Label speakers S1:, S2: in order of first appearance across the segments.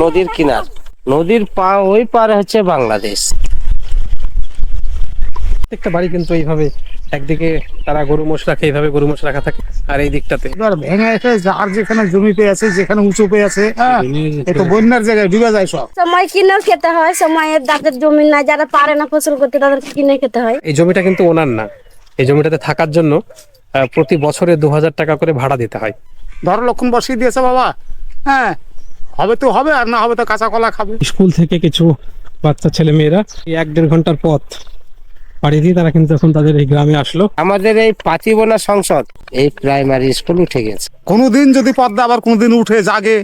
S1: নদীর কিনার। নদীর পা ওই পারে হচ্ছে বাংলাদেশ।
S2: প্রত্যেকটা বাড়ি কিন্তু এইভাবে একদিকে তারা গরু মোষ রাখে এইভাবে গরু মোষ রাখা থাকে আর এই দিকটাতে।
S3: এবার ভেঙে এসে যার যেখানে জমি পেয়ে আছে যেখানে উঁচু পেয়ে আছে হ্যাঁ এ তো বন্যার জায়গায় ডুবে যায় সব।
S4: সময় কিনেও খেতে হয় সময়ে যাদের জমি নাই যারা পারে না ফসল করতে তাদের কিনে খেতে হয়।
S2: এই জমিটা কিন্তু ওনার না। এই জমিটাতে থাকার জন্য আহ, প্রতি বছরে দু হাজার টাকা করে ভাড়া দিতে হয়।
S3: ধরো লক্ষণ বসিয়ে দিয়েছে বাবা। হ্যাঁ হবে তো হবে আর না হবে তো কাঁচা কলা খাবে।
S2: স্কুল থেকে কিছু বাচ্চা ছেলে মেয়েরা এই এক দেড় ঘণ্টার পথ পাড়ি দিয়ে তারা কিন্তু এখন তাদের এই গ্রামে আসলো।
S1: আমাদের এই পাতিবোনা সংসদ এই প্রাইমারি স্কুল উঠে গেছে।
S3: কোনোদিন যদি পদ্মা আবার কোনোদিন উঠে জাগে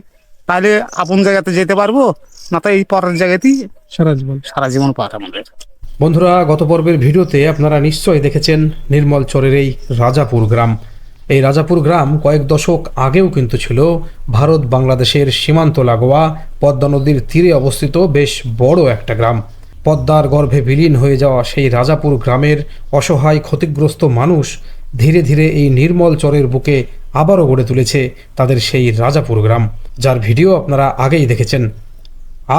S3: তাহলে আপন জায়গাতে যেতে পারব না তো এই পরের জায়গাতেই
S2: সারা জীবন।
S3: সারা জীবন পার আমাদের।
S5: বন্ধুরা গত পর্বের ভিডিওতে আপনারা নিশ্চয়ই দেখেছেন নির্মল চরের এই রাজাপুর গ্রাম। এই রাজাপুর গ্রাম কয়েক দশক আগেও কিন্তু ছিল ভারত বাংলাদেশের সীমান্ত লাগোয়া পদ্মা নদীর তীরে অবস্থিত বেশ বড় একটা গ্রাম। পদ্মার গর্ভে বিলীন হয়ে যাওয়া সেই রাজাপুর গ্রামের অসহায় ক্ষতিগ্রস্ত মানুষ ধীরে ধীরে এই নির্মল চরের বুকে আবারও গড়ে তুলেছে তাদের সেই রাজাপুর গ্রাম, যার ভিডিও আপনারা আগেই দেখেছেন।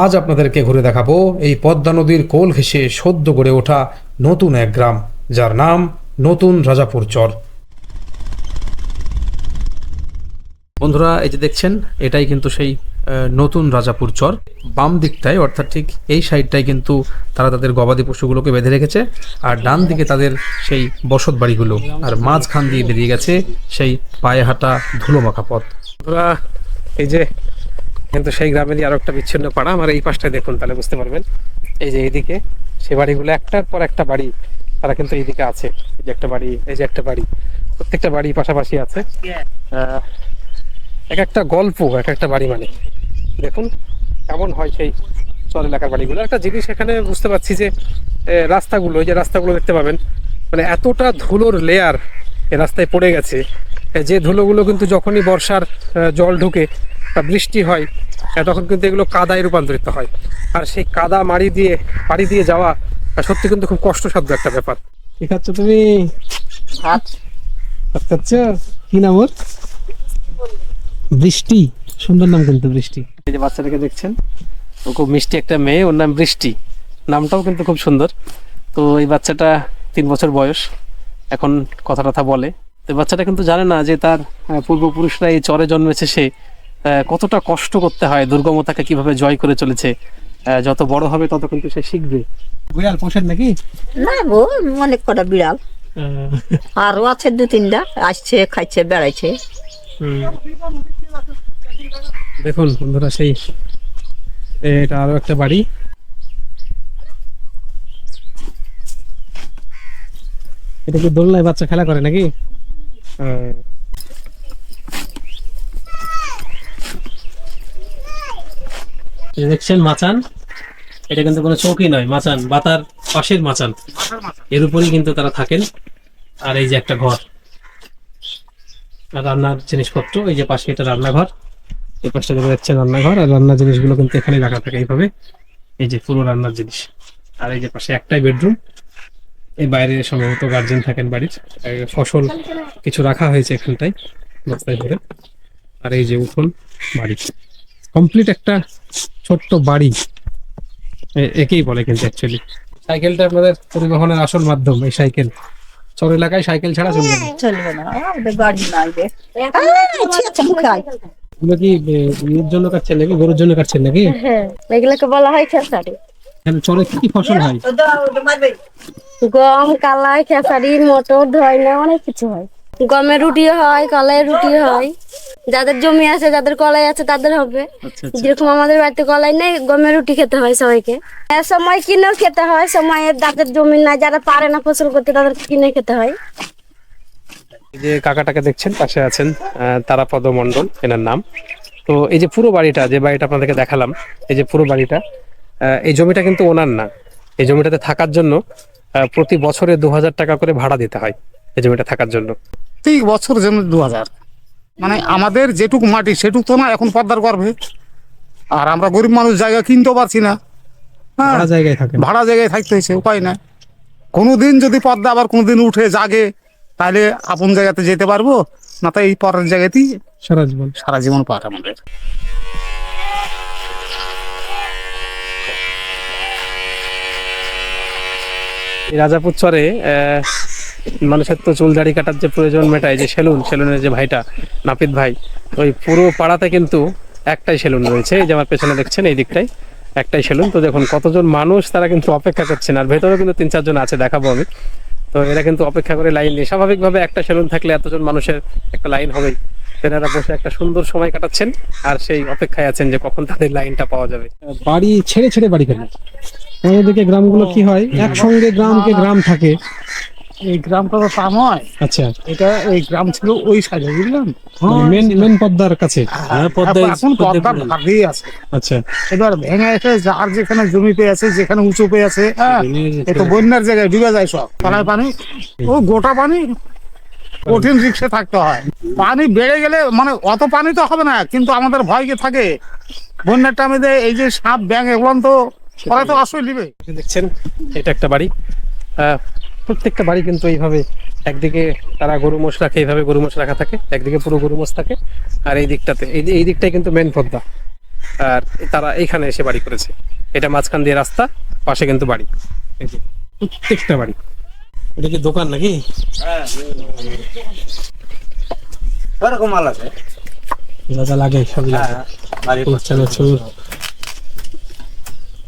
S5: আজ আপনাদেরকে ঘুরে দেখাবো এই পদ্মা নদীর কোল ঘেঁষে সদ্য গড়ে ওঠা নতুন এক গ্রাম, যার নাম নতুন রাজাপুর চর। বন্ধুরা, এই যে দেখছেন, এটাই কিন্তু সেই নতুন রাজাপুর চর। বাম দিকটায়, অর্থাৎ ঠিক এই সাইডটায় কিন্তু তারা তাদের গবাদি পশুগুলোকে বেঁধে রেখেছে, আর ডান দিকে তাদের সেই বসত বাড়িগুলো, আর মাঝখান দিয়ে বেরিয়ে গেছে সেই পায়ে হাঁটা ধুলো মাখা পথ।
S2: বন্ধুরা, এই যে কিন্তু সেই গ্রামেরই আরও একটা বিচ্ছিন্ন পাড়া, আমার এই পাশটায় দেখুন তাহলে বুঝতে পারবেন। এই যে এইদিকে সে বাড়িগুলো, একটার পর একটা বাড়ি তারা কিন্তু এইদিকে আছে। এই যে একটা বাড়ি, এই যে একটা বাড়ি, প্রত্যেকটা বাড়ি পাশাপাশি আছে। এক একটা গল্প এক একটা বাড়ি মানে। দেখুন কেমন হয় সেই চর এলাকার বাড়িগুলো। একটা জিনিস এখানে বুঝতে পারছি যে রাস্তাগুলো যে রাস্তাগুলো দেখতে পাবেন মানে এতটা ধুলোর লেয়ার এ রাস্তায় পড়ে গেছে যে ধুলোগুলো কিন্তু যখনই বর্ষার জল ঢুকে বা বৃষ্টি হয় তখন কিন্তু এগুলো কাদায় রূপান্তরিত হয়। আর সেই কাদা মাড়ি দিয়ে পাড়ি দিয়ে যাওয়া সত্যি কিন্তু খুব কষ্টসাধ্য একটা ব্যাপার। কি খাচ্ছ তুমি? ভাত খাচ্ছ? কি নাম ওর? বৃষ্টি সুন্দর নাম কিন্তু বৃষ্টি। এই যে বাচ্চাটাকে দেখছেন ও খুব মিষ্টি একটা মেয়ে ওর নাম বৃষ্টি। নামটাও কিন্তু খুব সুন্দর। তো এই বাচ্চাটা তিন বছর বয়স এখন কথা টথা বলে। তো বাচ্চাটা কিন্তু জানে না যে তার পূর্বপুরুষরা এই চরে জন্মেছে সে কতটা কষ্ট করতে হয় দুর্গমতাকে কীভাবে জয় করে চলেছে যত বড় হবে তত কিন্তু সে শিখবে। বিড়াল পোষেন নাকি?
S6: না গো অনেক কটা বিড়াল। আরও আছে দু তিনটা আসছে খাইছে বেড়াইছে।
S2: হুম। দেখুন বন্ধুরা, সেই, এটা আরও একটা বাড়ি। এটা কি দোলনায় বাচ্চা খেলা করে নাকি। দেখছেন মাচান? এটা কিন্তু কোনো চৌকি নয়, মাচান, বাতার পাশের মাচান। এর উপরেই কিন্তু তারা থাকেন। আর এই যে একটা ঘর। রান্নার জিনিসপত্র, এই যে পাশে এটা রান্নাঘর, এই পাশটা দেখা যাচ্ছে রান্নাঘর, আর রান্নার জিনিসগুলো কিন্তু এখানে রাখা থাকে এইভাবে। এই যে পুরো রান্নার জিনিস। আর এই যে পাশে একটাই বেডরুম। এই বাইরে সম্ভবত গার্জেন থাকেন বাড়ির। ফসল কিছু রাখা হয়েছে এখানটায় বস্তায় ধরে। আর এই যে উঠোন, বাড়ি। কমপ্লিট একটা ছোট্ট বাড়ি। একেই বলে কিন্তু অ্যাকচুয়ালি সাইকেলটা আপনাদের পরিবহনের আসল মাধ্যম, এই সাইকেল। চর এলাকায় সাইকেল ছাড়া চলবে না।
S6: চলবে না আমাদের গাড়ি নাই রে।
S2: এগুলো কি ইয়ের জন্য কাটছেন নাকি? গরুর জন্য কাটছেন নাকি?
S4: হ্যাঁ এগুলোকে বলা হয় খেসারি।
S2: চরে কি কি ফসল হয়?
S4: গম কালাই খেসারি মটর ধয়না অনেক কিছু হয়। গমের রুটি হয় কালাই রুটি হয়। যাদের জমি আছে যাদের কলাই আছে তাদের হবে।
S2: আচ্ছা
S4: যেরকম আমাদের বাড়িতে কলাই নেই গমের রুটি খেতে হয় সবাইকে। হ্যাঁ, সময় কিনেও খেতে হয় সময়ে যাদের জমি নাই যারা পারে না ফসল করতে তাদের কিনে খেতে হয়।
S2: যে কাকাটাকে দেখছেন পাশে আছেন আহ, তারাপদ মণ্ডল এনার নাম। তো এই যে পুরো বাড়িটা যে বাড়িটা আপনাদেরকে দেখালাম এই যে পুরো বাড়িটা আহ, এই জমিটা কিন্তু ওনার না। এই জমিটাতে থাকার জন্য আহ, প্রতি বছরে দু হাজার টাকা করে ভাড়া দিতে হয় এই জমিটা থাকার জন্য।
S3: প্রতি বছর যেন দু হাজার মানে আমাদের যেটুকু মাটি সেটুক তো না এখন পদ্মার গর্ভে। আর আমরা গরিব মানুষ জায়গা কিনতেও পারছি না। হ্যাঁ
S2: ভাড়া জায়গায় থাকে
S3: ভাড়া জায়গায় থাকতে হয়েছে উপায় নাই। কোনোদিন যদি পদ্মা আবার কোনোদিন উঠে জাগে তাহলে আপন জায়গাতে যেতে পারব না তো এই পরের জায়গাতেই
S2: সারা জীবন।
S3: সারা জীবন পার আমাদের।
S2: এই রাজাপুর চরে আহ, মানুষের তো চুল দাড়ি কাটার যে প্রয়োজন মেটায়, যে সেলুন, সেলুনের যে ভাইটা নাপিত ভাই, ওই পুরো পাড়াতে কিন্তু একটাই সেলুন রয়েছে। এই যে আমার পেছনে দেখছেন, এই দিকটাই একটাই সেলুন। তো দেখুন, কতজন মানুষ তারা কিন্তু অপেক্ষা করছেন, আর ভেতরেও কিন্তু তিন চারজন আছে, দেখাবো আমি। তো এরা কিন্তু অপেক্ষা করে লাইন নিয়ে, স্বাভাবিকভাবে একটা সেলুন থাকলে এতজন মানুষের একটা লাইন হবেই। তো এনারা বসে একটা সুন্দর সময় কাটাচ্ছেন, আর সেই অপেক্ষায় আছেন যে কখন তাদের লাইনটা পাওয়া যাবে।
S5: বাড়ি ছেড়ে ছেড়ে বাড়ি কেন আমাদের গ্রামগুলো কি হয়? একসঙ্গে গ্রামকে গ্রাম থাকে।
S3: এই গ্রামটা তো তা নয়
S5: আচ্ছা।
S3: এটা এই গ্রাম ছিল ওই সাইডে বুঝলেন?
S5: মেন মেন পদ্মার কাছে।
S3: এখন পদ্মার ভাগেই আছে।
S5: আচ্ছা।
S3: এবার ভেঙে এসে যার যেখানে জমি পেয়ে আছে যেখানে উঁচু পেয়ে আছে হ্যাঁ বন্যার জায়গায় ডুবে যায় সব। তলায় পানি। ও গোটা পানি কঠিন রিক্সে থাকতে হয়। পানি বেড়ে গেলে মানে অত পানি তো হবে না কিন্তু আমাদের ভয় কি থাকে? বন্যার টাইমে এই যে সাপ ব্যাং এগুলো তো ওরা তো আশ্রয় নিবে।
S2: দেখছেন এটা একটা বাড়ি। প্রত্যেকটা বাড়ি কিন্তু এইভাবে একদিকে তারা গরু মোষ রাখে এইভাবে গরু মোষ রাখা থাকে একদিকে পুরো গরু মোষ থাকে আর এই দিকটাতে এই এই দিকটাই কিন্তু মেন পদ্মা। আর তারা এইখানে এসে বাড়ি করেছে। এটা মাঝখান দিয়ে রাস্তা পাশে কিন্তু বাড়ি। এই যে প্রত্যেকটা বাড়ি। এটা কি দোকান নাকি?
S1: আছে।
S2: লাগে লাগে
S1: বাড়ি
S2: চলো চলো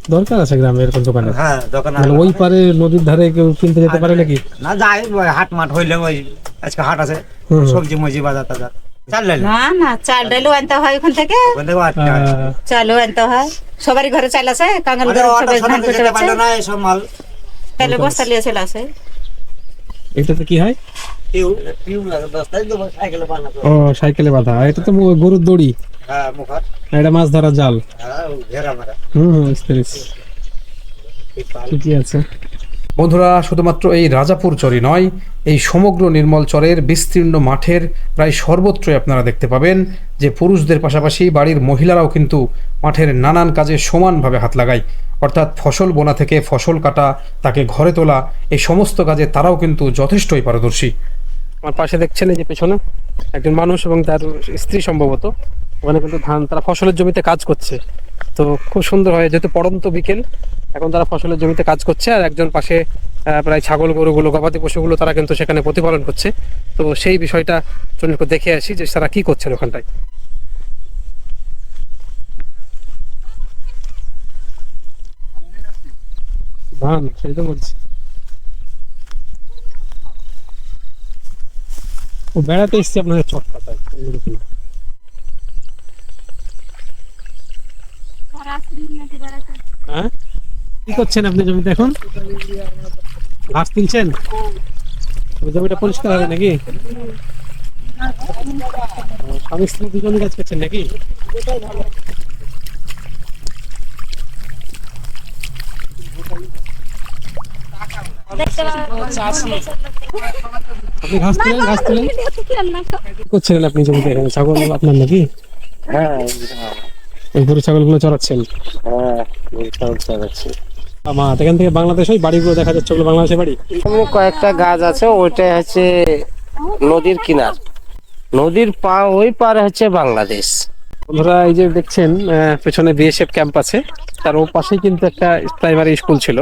S2: দরকার আছে গ্রামে এরকম দোকানে?
S1: হ্যাঁ দোকান
S2: মানে ওই পারে নদীর ধারে কেউ কিনতে যেতে পারে নাকি?
S1: না যাই ওই হাট মাঠ হইলে ওই আজকে হাট আছে। সবজি মজি বাজার টাজার।
S6: না না চাল ডালও আনতে হয় ওখান থেকে।
S1: ওখান থেকে আটটা
S2: আহ,
S6: চালও আনতে হয়। সবারই ঘরে চাল আছে কাঙ্গাল ঘরে সবাই ধান
S1: সড়কে
S6: করতে
S1: যেতে
S6: পারছে
S1: পারল না এইসব মাল
S6: চালের বস্তা লিয়ে চলে আসে।
S2: এটাতে কি হয়? ও সাইকেলে বাঁধা। এটা তো গরুর দড়ি।
S1: হ্যাঁ মুখার।
S2: এটা মাছ ধরা জাল।
S1: হ্যাঁ ঘেরা মারা।
S2: হুম হুম বুঝতে পেরেছি। ঠিকই আছে।
S5: বন্ধুরা শুধুমাত্র এই রাজাপুর চরই নয় এই সমগ্র নির্মল চরের বিস্তীর্ণ মাঠের প্রায় সর্বত্রই আপনারা দেখতে পাবেন যে পুরুষদের পাশাপাশি বাড়ির মহিলারাও কিন্তু মাঠের নানান কাজে সমানভাবে হাত লাগায়। অর্থাৎ ফসল বোনা থেকে ফসল কাটা তাকে ঘরে তোলা এই সমস্ত কাজে তারাও কিন্তু যথেষ্টই পারদর্শী।
S2: আমার পাশে দেখছেন এই যে পেছনে একজন মানুষ এবং তার স্ত্রী সম্ভবত। ওখানে কিন্তু ধান, তারা ফসলের জমিতে কাজ করছে। তো খুব সুন্দর হয়, যেহেতু পড়ন্ত বিকেল, এখন তারা ফসলের জমিতে কাজ করছে, আর একজন পাশে প্রায় ছাগল গরুগুলো, গবাদি পশুগুলো তারা কিন্তু সেখানে প্রতিপালন করছে। তো সেই বিষয়টা একটু দেখে আসি যে তারা কি করছেন ওখানটায়। ধান, সেই তো বলছি। ও বেড়াতে এসছি আপনাদের চট হ্যাঁ? কি করছেন আপনি জমিতে এখন? ঘাস তুলছেন? জমিটা পরিষ্কার হবে নাকি? স্বামী স্ত্রী দুজনই কাজ করছেন নাকি? আপনি ঘাস তুলেন করছিলেন আপনি জমিতে? ছাগল আপনার নাকি?
S1: হ্যাঁ।
S2: ওই গরু ছাগলগুলো চড়াচ্ছেন।
S1: হ্যাঁ
S2: আমার এখান থেকে বাংলাদেশ ওই বাড়িগুলো দেখা যাচ্ছে ওগুলো বাংলাদেশের বাড়ি?
S1: এখানে কয়েকটা গাছ আছে ওইটাই হচ্ছে নদীর কিনার। নদীর পা ওই পারে হচ্ছে বাংলাদেশ।
S2: বন্ধুরা এই যে দেখছেন পেছনে বিএসএফ ক্যাম্প আছে। তার ও পাশেই কিন্তু একটা প্রাইমারি স্কুল ছিল।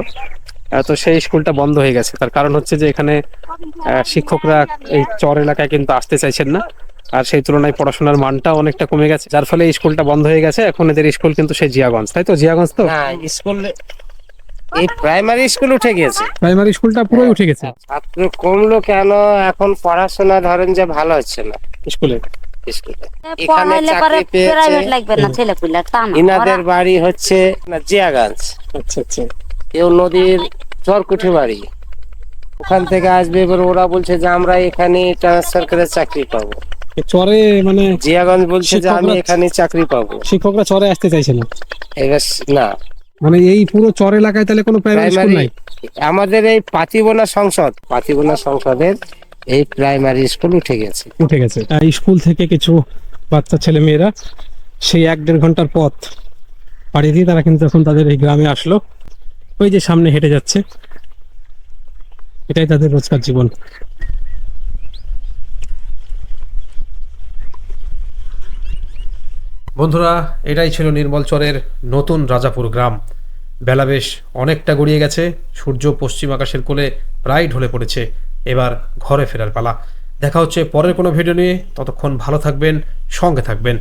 S2: তো সেই স্কুলটা বন্ধ হয়ে গেছে। তার কারণ হচ্ছে যে এখানে শিক্ষকরা এই চর এলাকায় কিন্তু আসতে চাইছেন না। আর সেই তুলনায় পড়াশোনার মানটা অনেকটা কমে গেছে। যার ফলে স্কুলটা বন্ধ হয়ে গেছে। এখন এদের স্কুল কিন্তু সেই জিয়াগঞ্জ। তাই তো? জিয়াগঞ্জ তো?
S1: হ্যাঁ স্কুল এই প্রাইমারি স্কুল উঠে গেছে।
S2: প্রাইমারি স্কুলটা পুরোই উঠে গেছে?
S1: ছাত্র কমলো কেন এখন পড়াশোনা ধরেন যে ভালো হচ্ছে না।
S2: স্কুলে?
S1: স্কুলে। এখানে চাকরি পেয়েছে
S4: লাগবে না ছেলে পিলে তা না
S1: ইনাদের বাড়ি হচ্ছে না জিয়াগঞ্জ।
S2: আচ্ছা আচ্ছা।
S1: কেউ নদীর চরকুঠি বাড়ি। ওখান থেকে আসবে এবার ওরা বলছে যে আমরা এখানে ট্রান্সফার করে চাকরি পাবো।
S2: চরে মানে
S1: জিয়াগঞ্জ বলছে যে আমি এখানে চাকরি পাবো।
S2: শিক্ষকরা চরে আসতে চাইছে না?
S1: এবার না।
S2: মানে এই পুরো চর এলাকায় তাহলে কোনো প্রাইমারি স্কুল নাই?
S1: আমাদের এই পাতিবোনা সংসদ পাতিবোনা সংসদের এই প্রাইমারি স্কুল উঠে গেছে।
S2: উঠে গেছে। স্কুল থেকে কিছু বাচ্চা ছেলে মেয়েরা সেই এক দেড় ঘণ্টার পথ পাড়ি দিয়ে তারা কিন্তু এখন তাদের এই গ্রামে আসলো। ওই যে সামনে হেঁটে যাচ্ছে। এটাই তাদের রোজকার জীবন। বন্ধুরা, এটাই ছিল নির্মলচরের নতুন রাজাপুর গ্রাম। বেলা বেশ অনেকটা গড়িয়ে গেছে, সূর্য পশ্চিম আকাশের কোলে প্রায় ঢলে পড়েছে। এবার ঘরে ফেরার পালা। দেখা হচ্ছে পরের কোনো ভিডিও নিয়ে। ততক্ষণ ভালো থাকবেন, সঙ্গে থাকবেন।